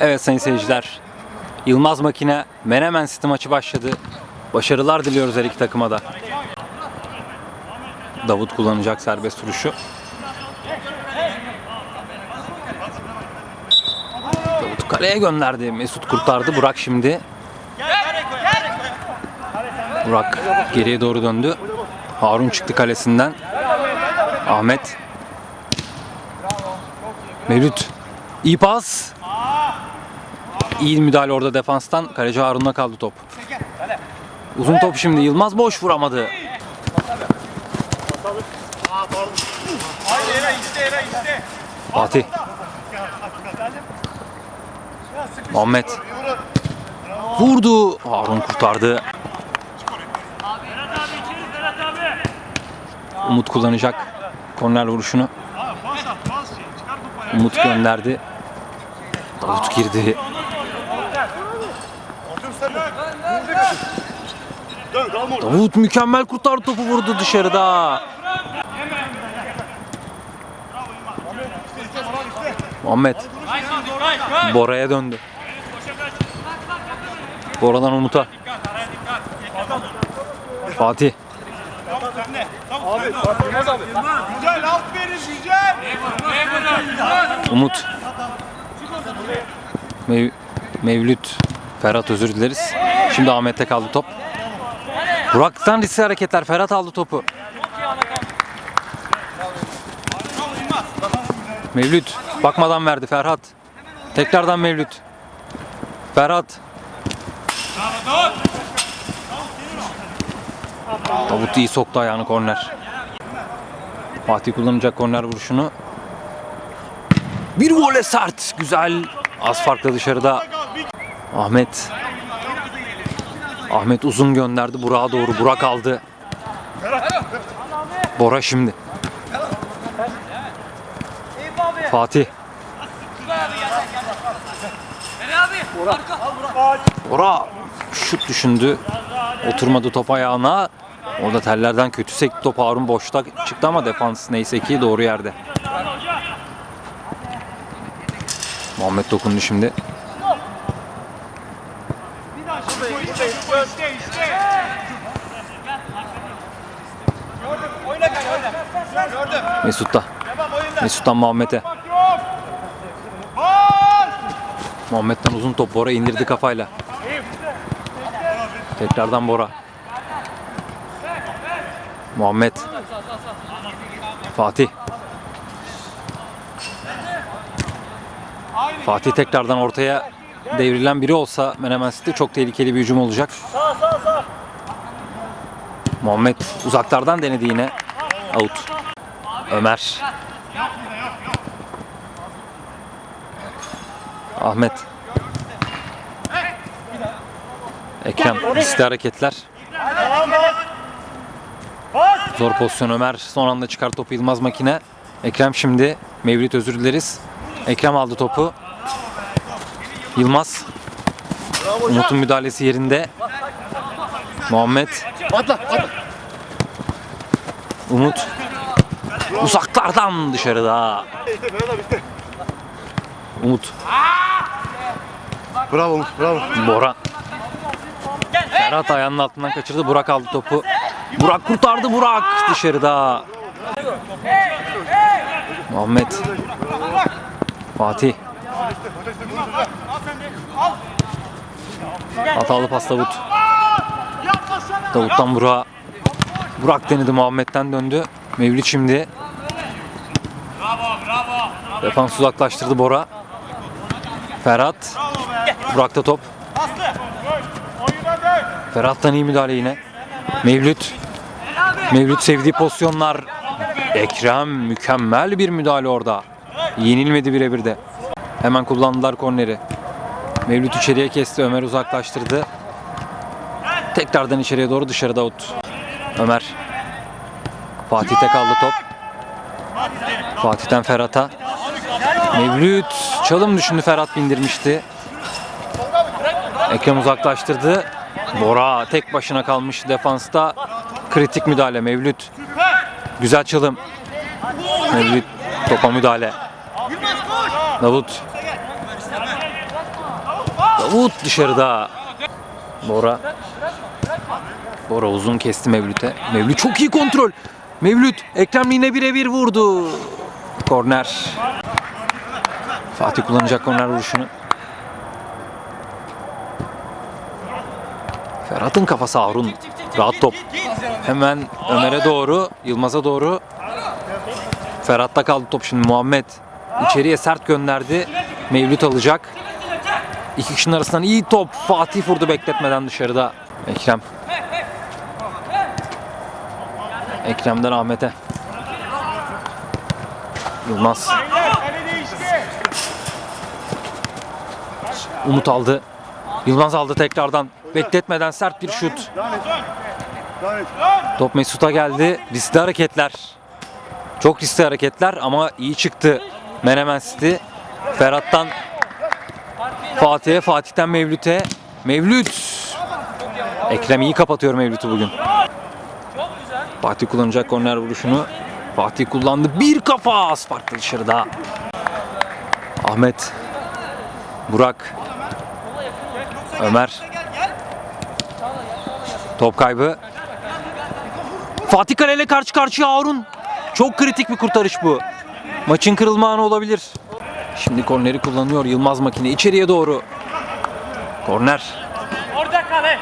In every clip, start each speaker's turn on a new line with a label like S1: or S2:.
S1: Evet sayın seyirciler. Yılmaz Makine Menemen City maçı başladı. Başarılar diliyoruz her iki takıma da. Davut kullanacak serbest vuruşu. Davut kaleye gönderdi. Mesut kurtardı. Burak şimdi. Burak geriye doğru döndü. Harun çıktı kalesinden. Ahmet. Mevlüt. İyi pas. İyi müdahale orada defanstan. Kaleci Harun'la kaldı top. Uzun top şimdi. Yılmaz boş vuramadı. Fatih. Muhammed. Vurdu. Harun kurtardı. Umut kullanacak korner vuruşunu. Umut gönderdi. Davut girdi. Davut mükemmel kurtardı topu vurdu dışarıda. Muhammed. Bora'ya döndü. Bora'dan Umut'a. Fatih. Umut. Mev Mevlüt. Ferhat özür dileriz. Şimdi Ahmet'te kaldı top. Burak'tan riskli hareketler. Ferhat aldı topu. Mevlüt. Bakmadan verdi Ferhat. Tekrardan Mevlüt. Ferhat. Davut iyi soktu ayağını korner. Fatih kullanacak korner vuruşunu. Bir vole sert. Güzel. Az farklı dışarıda. Ahmet. Ahmet uzun gönderdi. Burak'a doğru. Burak aldı. Bora şimdi. Fatih. Bora şut düşündü. Oturmadı top ayağına. Orada tellerden kötü sekti top Harun boşta çıktı ama defans neyse ki doğru yerde. Muhammed dokundu şimdi. Mesut'ta. Mesut'tan Muhammed'e. Muhammed'den uzun top Bora indirdi kafayla. Tekrardan Bora. Muhammed. Fatih. Fatih tekrardan ortaya devrilen biri olsa Menemen City çok tehlikeli bir hücum olacak. Muhammed uzaklardan denedi yine. Out. Ömer. Ahmet. Ekrem riskli hareketler. Zor pozisyon Ömer. Son anda çıkar topu Yılmaz Makine. Ekrem şimdi. Mevlüt özür dileriz. Ekrem aldı topu. Yılmaz. Umut'un müdahalesi yerinde. Muhammed. Umut. Uzaklardan dışarıda. Umut.
S2: Bravo Umut, bravo.
S1: Bora. Ferhat ayağının altından kaçırdı. Burak aldı topu. Burak kurtardı Burak dışarıda. Muhammed. Fatih. Hatalı pas Davut. Davut'tan Burak'a. Burak denedi Muhammed'den döndü. Mevlüt şimdi. Defans uzaklaştırdı Bora. Ferhat. Burak'ta top. Ferhat'tan iyi müdahale yine. Mevlüt. Mevlüt sevdiği pozisyonlar. Ekrem mükemmel bir müdahale orada. Yenilmedi birebir de. Hemen kullandılar korneri. Mevlüt içeriye kesti. Ömer uzaklaştırdı. Tekrardan içeriye doğru dışarıda out. Ömer. Fatih'te kaldı top. Fatih'ten Ferhat'a. Mevlüt çalım düşündü Ferhat bindirmişti. Ekrem uzaklaştırdı. Bora tek başına kalmış defansta. Kritik müdahale Mevlüt. Güzel çalım. Mevlüt topa müdahale. Davut. Davut dışarıda. Bora. Bora uzun kesti Mevlüt'e. Mevlüt çok iyi kontrol. Mevlüt Ekrem yine birebir vurdu. Korner. Fatih kullanacak korner vuruşunu. Ferhat'ın kafası Harun. Rahat top. Hemen Ömer'e doğru, Yılmaz'a doğru. Ferhat'ta kaldı top şimdi Muhammed. İçeriye sert gönderdi. Mevlüt alacak. İki kişinin arasından iyi top. Fatih vurdu bekletmeden dışarıda. Ekrem. Ekrem'den Ahmet'e. Yılmaz. Umut aldı. Yılmaz aldı tekrardan. Bekletmeden sert bir şut. Top Mesut'a geldi. Riskli hareketler. Çok riskli hareketler ama iyi çıktı. Menemen City. Ferhat'tan Fatih'e, Fatih'ten Mevlüt'e. Mevlüt. Ekrem iyi kapatıyor Mevlüt'ü bugün. Fatih kullanacak korner vuruşunu. Fatih kullandı. Bir kafa farklı dışarıda. Ahmet. Burak. Ömer. Top kaybı. Fatih Kale ile karşı karşıya Harun. Çok kritik bir kurtarış bu. Maçın kırılma anı olabilir. Şimdi korneri kullanıyor Yılmaz makine içeriye doğru. Korner.
S3: Orada kale.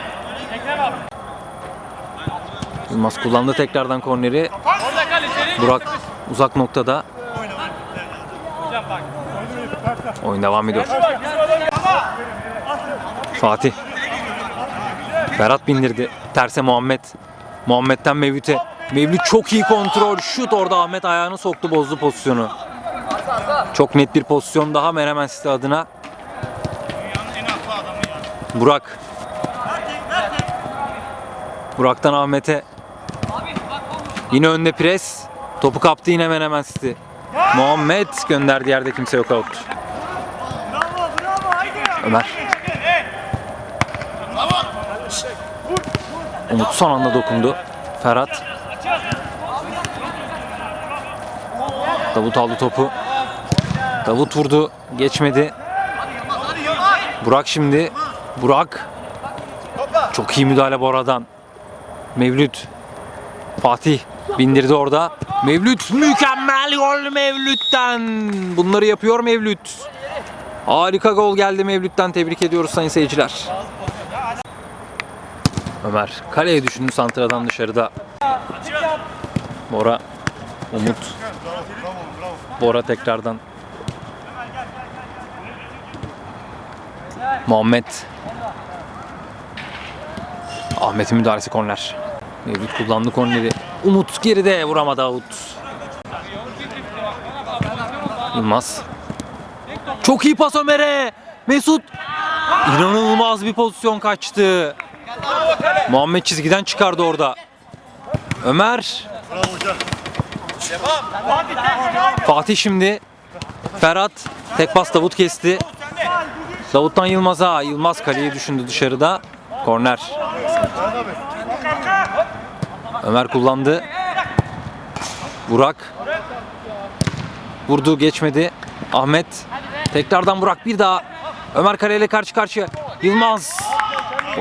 S1: Yılmaz kullandı tekrardan korneri. Burak uzak noktada. Oyun devam ediyor. Fatih. Ferhat bindirdi. Terse Muhammed. Muhammed'den Mevlüt'e. Mevlüt çok iyi kontrol. Şut orada Ahmet ayağını soktu bozdu pozisyonu. Çok net bir pozisyon daha Menemen City adına. Burak. Burak'tan Ahmet'e. Yine önde pres. Topu kaptı yine Menemen City. Muhammed gönderdi yerde kimse yok out. Ömer. Umut son anda dokundu. Ferhat. Davut aldı topu. Davut vurdu. Geçmedi. Burak şimdi. Burak. Çok iyi müdahale Bora'dan. Mevlüt. Fatih bindirdi orada. Mevlüt mükemmel gol Mevlüt'ten. Bunları yapıyor Mevlüt. Harika gol geldi Mevlüt'ten. Tebrik ediyoruz sayın seyirciler. Ömer kaleye düşündü santradan dışarıda. Bora, Umut. Bora tekrardan. Muhammed. Ahmet'in müdahalesi korner. Mevlüt kullandı korneri. Umut geride vuramadı Avut. Yılmaz. Çok iyi pas Ömer'e. Mesut. İnanılmaz bir pozisyon kaçtı. Muhammed çizgiden çıkardı orada. Ömer. Fatih şimdi. Ferhat. Tek pas Davut kesti. Davut'tan Yılmaz'a. Yılmaz kaleyi düşündü dışarıda. Korner. Ömer kullandı. Burak. Vurdu geçmedi. Ahmet. Tekrardan Burak bir daha. Ömer Kale karşı karşıya. Yılmaz.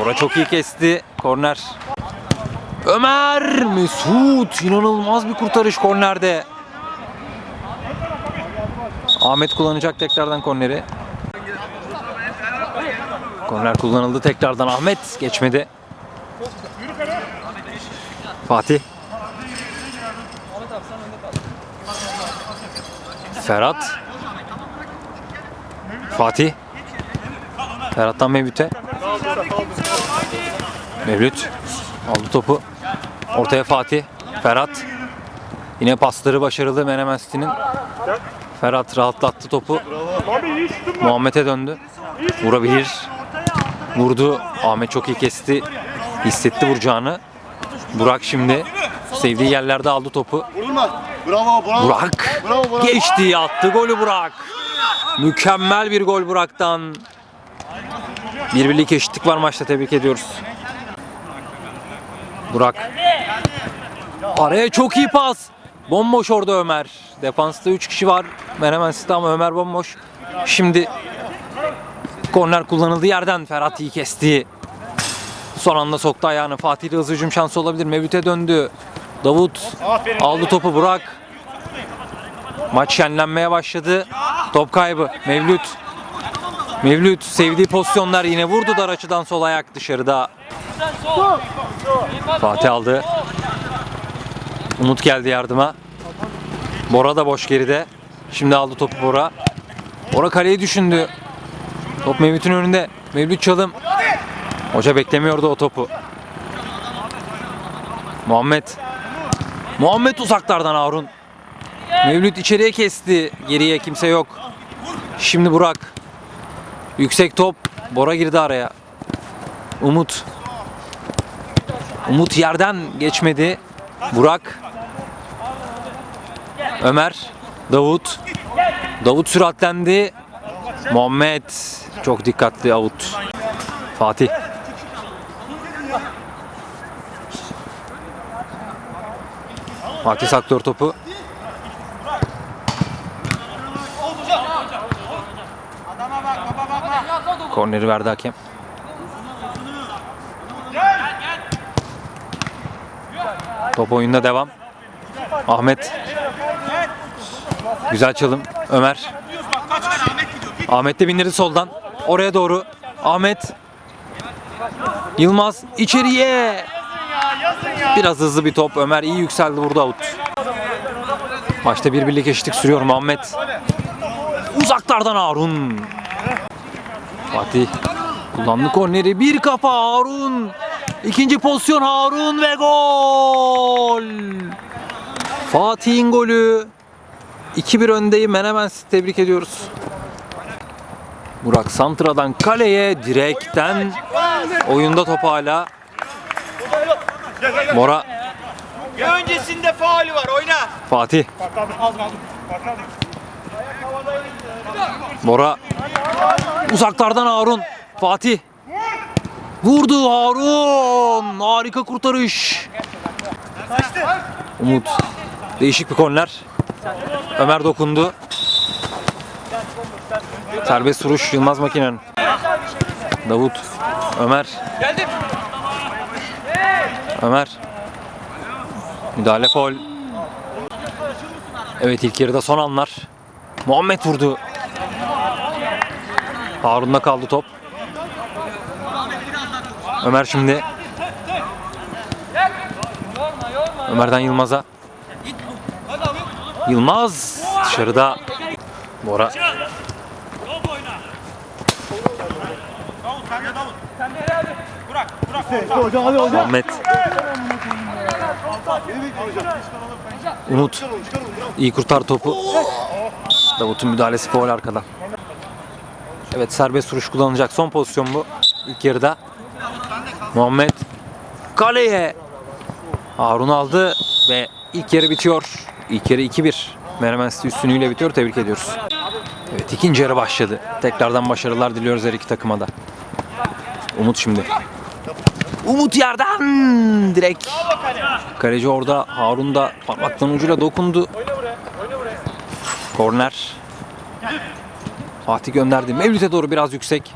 S1: Ora çok iyi kesti. Korner. Ömer Mesut inanılmaz bir kurtarış kornerde. Ahmet kullanacak tekrardan korneri. Korner kullanıldı tekrardan Ahmet geçmedi. Fatih. Ferhat. Fatih. Ferhat'tan Mevlüt'e. Mevlüt aldı topu. Ortaya Fatih. Ferhat. Yine pasları başarılı Menemen City'nin. Ferhat rahatlattı topu. Muhammed'e döndü. Vurabilir. Vurdu. Ahmet çok iyi kesti. Hissetti vuracağını. Burak şimdi sevdiği yerlerde aldı topu.
S2: Vurulma. Bravo, bravo.
S1: Burak
S2: Bravo, bravo.
S1: geçti attı golü Burak. Mükemmel bir gol Burak'tan. Bir birlik eşitlik var maçta tebrik ediyoruz. Burak. Araya çok iyi pas. Bomboş orada Ömer. Defansta 3 kişi var. Menemen City ama Ömer bomboş. Şimdi Korner kullanıldığı yerden Ferhat iyi kesti. Son anda soktu ayağını. Fatih de hızlı hücum şansı olabilir. Mevlüt'e döndü. Davut aldı topu Burak. Maç şenlenmeye başladı. Top kaybı. Mevlüt. Mevlüt sevdiği pozisyonlar yine vurdu dar açıdan sol ayak dışarıda. Fatih aldı. Umut geldi yardıma. Bora da boş geride. Şimdi aldı topu Bora. Bora kaleyi düşündü. Top Mevlüt'ün önünde. Mevlüt çalım. Hoca beklemiyordu o topu. Muhammed. Muhammed uzaklardan Harun. Mevlüt içeriye kesti. Geriye kimse yok. Şimdi Burak. Yüksek top. Bora girdi araya. Umut. Umut yerden geçmedi. Burak. Ömer. Davut. Davut süratlendi. Muhammed. Çok dikkatli out. Fatih. Fatih saklıyor topu. Korneri verdi hakem. Top oyunda devam. Ahmet. Güzel çalım. Ömer. Ahmet de bindirdi soldan. Oraya doğru. Ahmet. Yılmaz içeriye. Biraz hızlı bir top. Ömer iyi yükseldi burada out. Maçta bir birlik eşitlik sürüyor Muhammed. Uzaklardan Harun. Fatih kullandı korneri. Bir kafa Harun. İkinci pozisyon Harun ve gol. Fatih'in golü. 2-1 öndeyim. Menemen tebrik ediyoruz. Burak Santra'dan kaleye direkten oyunda top hala. Bora
S3: Bir öncesinde faulü var oyna.
S1: Fatih. Bora. Uzaklardan Harun. Fatih. Vurdu Harun. Harika kurtarış. Umut. Değişik bir korner. Ömer dokundu. Serbest vuruş Yılmaz Makinen. Davut. Ömer.
S3: Geldim.
S1: Ömer. Müdahale faul. Evet ilk yarıda son anlar. Muhammed vurdu. Harun'da kaldı top. Ömer şimdi. Ömer'den Yılmaz'a. Yılmaz dışarıda. Bora. Muhammed. Umut. iyi kurtar topu. Davut'un müdahalesi faul arkada. Evet serbest vuruş kullanılacak. Son pozisyon bu. İlk yarıda. Muhammed. Kaleye. Harun aldı ve ilk yarı bitiyor. İlk yarı 2-1. Menemen City üstünlüğüyle bitiyor. Tebrik ediyoruz. Evet ikinci yarı başladı. Tekrardan başarılar diliyoruz her iki takıma da. Umut şimdi. Umut yerden direkt. Kaleci orada Harun da parmaklarının ucuyla dokundu. Korner. Fatih gönderdi. Mevlüt'e doğru biraz yüksek.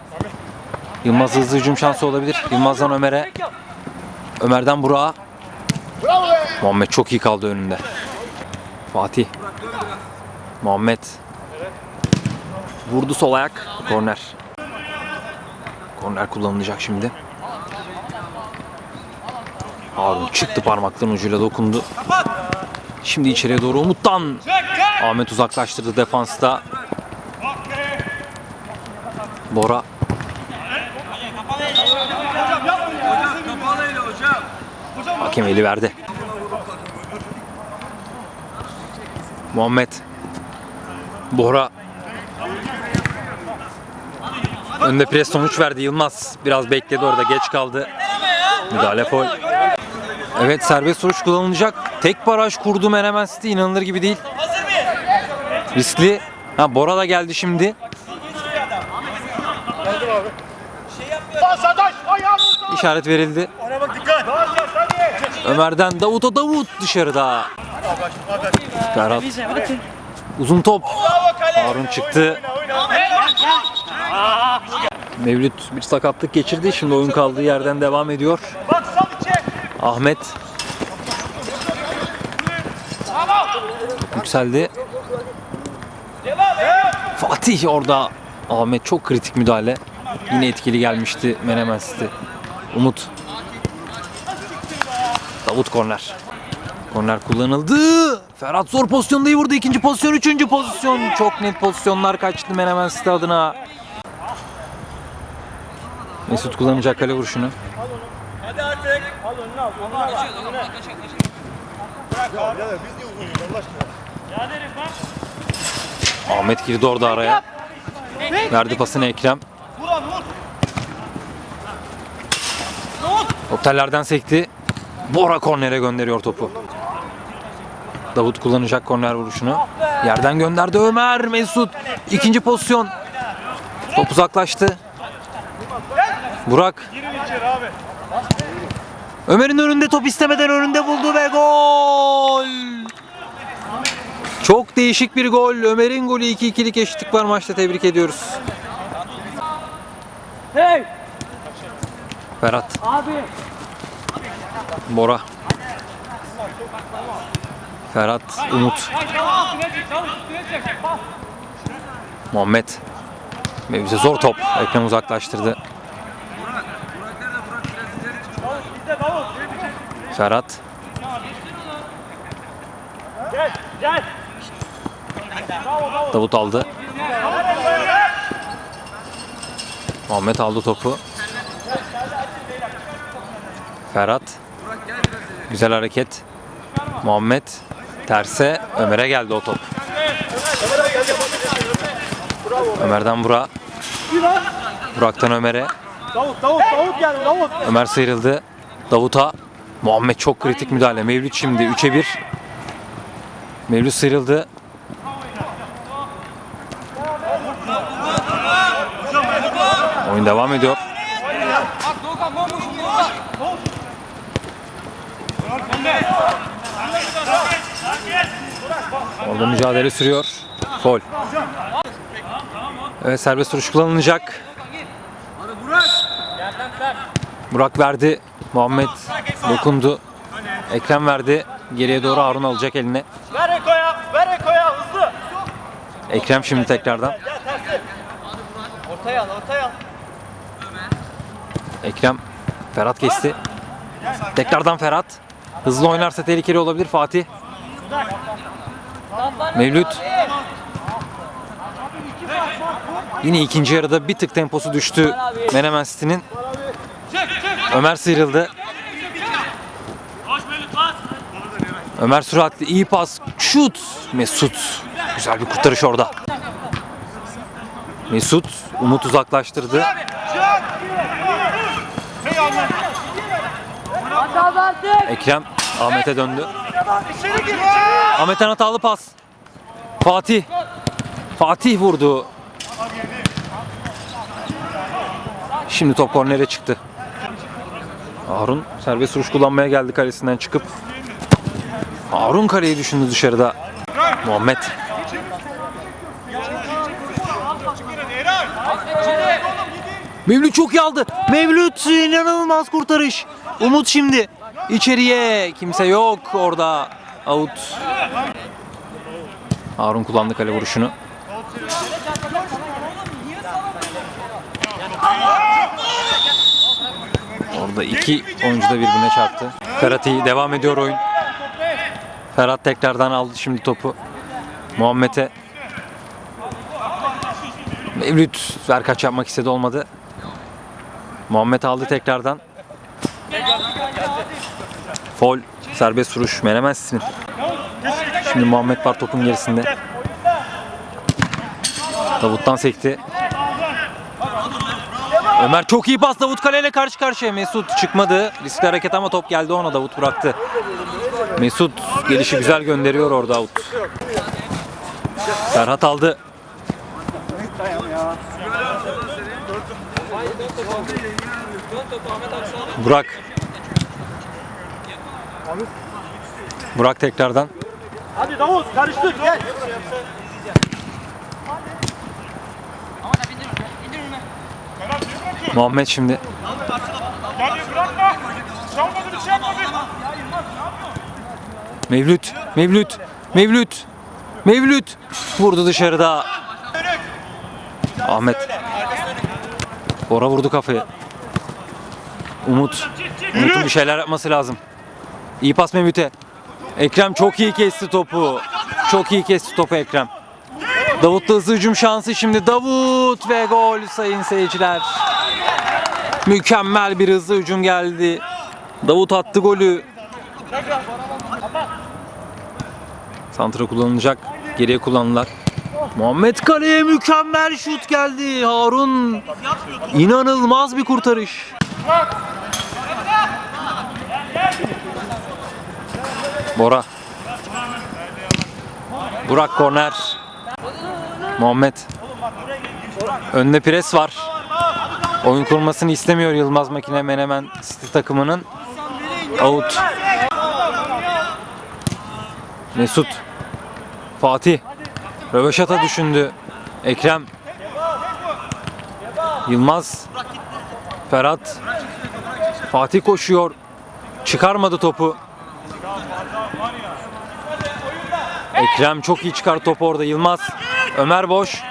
S1: Yılmaz hızlı hücum şansı olabilir. Yılmaz'dan Ömer'e. Ömer'den Burak'a. Muhammed çok iyi kaldı önünde. Fatih. Muhammed. Vurdu sol ayak. Korner. Korner kullanılacak şimdi. Harun çıktı parmaklarının ucuyla dokundu. Şimdi içeriye doğru Umut'tan. Ahmet uzaklaştırdı defansta. Bora. Hakem eli verdi. Muhammed. Bora. Önde pres sonuç verdi Yılmaz. Biraz bekledi orada geç kaldı. Müdahale foul. Evet serbest vuruş kullanılacak. Tek baraj kurdu Menemen City inanılır gibi değil. Riskli. Ha Bora da geldi şimdi. İşaret verildi. Ömer'den Davut'a Davut dışarıda. Ferhat. Uzun top. Harun çıktı. Mevlüt bir sakatlık geçirdi. Şimdi oyun kaldığı yerden devam ediyor. Ahmet yükseldi. Fatih orada. Ahmet çok kritik müdahale. Yine etkili gelmişti Menemen City. Umut. Davut korner. Korner kullanıldı. Ferhat zor pozisyonda iyi vurdu. İkinci pozisyon, üçüncü pozisyon. Çok net pozisyonlar kaçtı Menemen adına. Mesut kullanacak kale vuruşunu.
S3: Hadi artık. Al önüne al. Önüne al. Önüne. Bırak abi.
S1: Ahmet girdi orada araya. Verdi pasını Ekrem.
S3: Vur abi vur.
S1: Otellerden sekti. Bora kornere gönderiyor topu. Davut kullanacak korner vuruşunu. Yerden gönderdi Ömer Mesut. İkinci pozisyon. Top uzaklaştı. Burak. Ömer'in önünde top istemeden önünde buldu ve gol. Çok değişik bir gol. Ömer'in golü 2-2'lik eşitlik var maçta tebrik ediyoruz.
S3: Hey.
S1: Ferhat.
S3: Abi.
S1: Bora. Ferhat, Umut, Muhammed. Mevzi zor top. Ekrem uzaklaştırdı. Ferhat. Davut aldı. Muhammed aldı topu. Ferhat. Güzel hareket. Muhammed terse Ömer'e geldi o top. Ömer'den Burak. Burak'tan Ömer'e.
S3: Davut Davut Davut geldi Davut.
S1: Ömer sıyrıldı. Davut'a. Muhammed çok kritik müdahale. Mevlüt şimdi 3'e 1. Mevlüt sıyrıldı. Oyun devam ediyor. Orada mücadele sürüyor. Gol. Evet serbest vuruş kullanılacak. Burak verdi. Muhammed dokundu. Ekrem verdi. Geriye doğru Harun alacak eline.
S3: Ver Eko'ya. Ver Eko'ya hızlı.
S1: Ekrem şimdi tekrardan.
S3: Ortaya al ortaya al.
S1: Ekrem. Ferhat kesti. Tekrardan Ferhat. Hızlı oynarsa tehlikeli olabilir Fatih. Mevlüt. Yine ikinci yarıda bir tık temposu düştü Menemen City'nin. Ömer sıyrıldı. Ömer süratli iyi pas. Şut. Mesut. Güzel bir kurtarış orada. Mesut Umut uzaklaştırdı. Ekrem Ahmet'e döndü. Ahmet'ten hatalı pas. Fatih. Fatih vurdu. Şimdi top kornere çıktı. Harun serbest vuruş kullanmaya geldi kalesinden çıkıp. Harun kaleyi düşündü dışarıda. Muhammed. Mevlüt çok iyi aldı. Mevlüt inanılmaz kurtarış. Umut şimdi içeriye. Kimse yok orada. Out. Harun kullandı kale vuruşunu. Orada iki oyuncu da birbirine çarptı. İyi. Devam ediyor oyun. Ferhat tekrardan aldı şimdi topu. Muhammed'e. Mevlüt ver kaç yapmak istedi olmadı. Muhammed aldı tekrardan. Fol, serbest vuruş, menemezsin. Şimdi Muhammed var topun gerisinde. Davut'tan sekti. Ömer çok iyi pas Davut kaleyle karşı karşıya. Mesut çıkmadı. Riskli hareket ama top geldi ona Davut bıraktı. Mesut gelişi güzel gönderiyor orada out. Ferhat aldı. Burak. Burak tekrardan.
S3: Hadi Davut karıştır gel.
S1: Muhammed şimdi. Mevlüt, Mevlüt, Mevlüt, Mevlüt vurdu dışarıda. Ahmet. Bora vurdu kafayı. Umut. Umut'un bir şeyler yapması lazım. İyi pas Mevlüt'e. Ekrem çok iyi kesti topu. Çok iyi kesti topu Ekrem. Davut'ta hızlı hücum şansı şimdi. Davut ve gol sayın seyirciler. Mükemmel bir hızlı hücum geldi. Davut attı golü. Santra kullanılacak. Geriye kullanılan. Muhammed kaleye mükemmel şut geldi. Harun inanılmaz bir kurtarış. Bora. Burak korner. Muhammed. Önde pres var. Oyun kurmasını istemiyor Yılmaz Makine Menemen City takımının. Out. Mesut. Fatih. Röveşata düşündü. Ekrem. Yılmaz. Ferhat. Fatih koşuyor. Çıkarmadı topu. Ekrem çok iyi çıkar topu orada. Yılmaz. Ömer boş.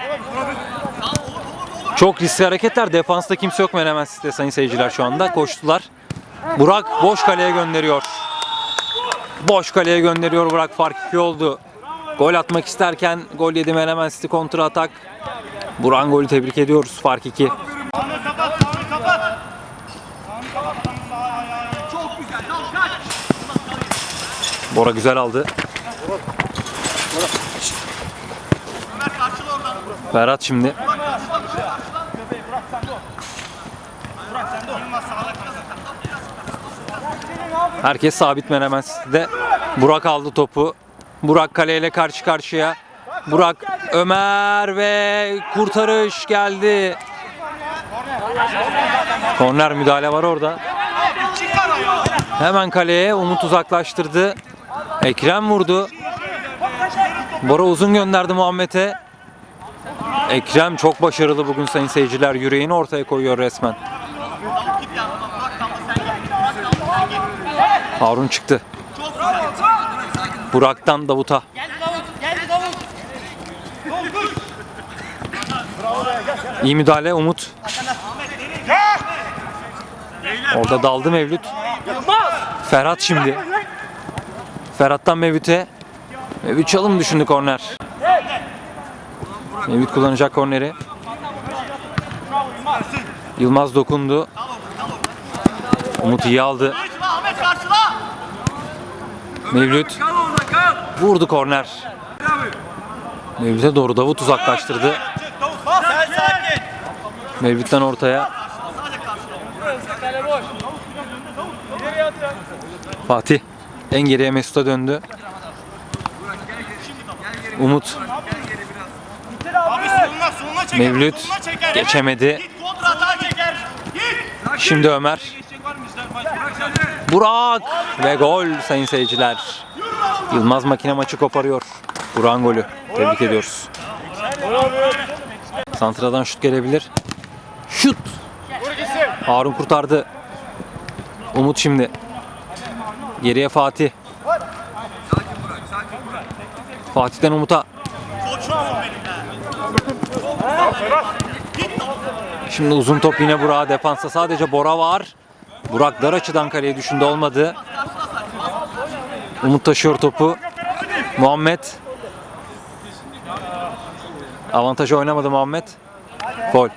S1: Çok riskli hareketler. Defansta kimse yok Menemen City'de sayın seyirciler şu anda. Koştular. Burak boş kaleye gönderiyor. Boş kaleye gönderiyor Burak. Fark 2 oldu. Gol atmak isterken gol yedi Menemen City kontra atak. Buran golü tebrik ediyoruz. Fark 2.
S3: Sağını kapat, sağını kapat.
S1: Bora güzel aldı. Berat şimdi. Herkes sabit Menemen City'de. Burak aldı topu. Burak kaleyle karşı karşıya. Burak, Ömer ve kurtarış geldi. Korner müdahale var orada. Hemen kaleye Umut uzaklaştırdı. Ekrem vurdu. Bora uzun gönderdi Muhammed'e. Ekrem çok başarılı bugün sayın seyirciler. Yüreğini ortaya koyuyor resmen. Harun çıktı. Burak'tan Davut'a. İyi müdahale Umut. Orada daldı Mevlüt. Ferhat şimdi. Ferhat'tan Mevlüt'e. Mevlüt çalım düşündü korner. Mevlüt kullanacak korneri. Yılmaz dokundu. Umut iyi aldı. Mevlüt vurdu korner. Mevlüt'e doğru Davut uzaklaştırdı. Mevlüt'ten ortaya. Fatih en geriye Mesut'a döndü. Umut. Mevlüt geçemedi. Şimdi Ömer. Burak ve gol sayın seyirciler. Yılmaz makine maçı koparıyor. Burak'ın golü. Tebrik ediyoruz. Santradan şut gelebilir. Şut. Harun kurtardı. Umut şimdi. Geriye Fatih. Fatih'ten Umut'a. Şimdi uzun top yine Burak'a defansta sadece Bora var. Burak dar açıdan kaleye düşündü olmadı. Umut taşıyor topu. Muhammed. Avantajı oynamadı Muhammed. Gol.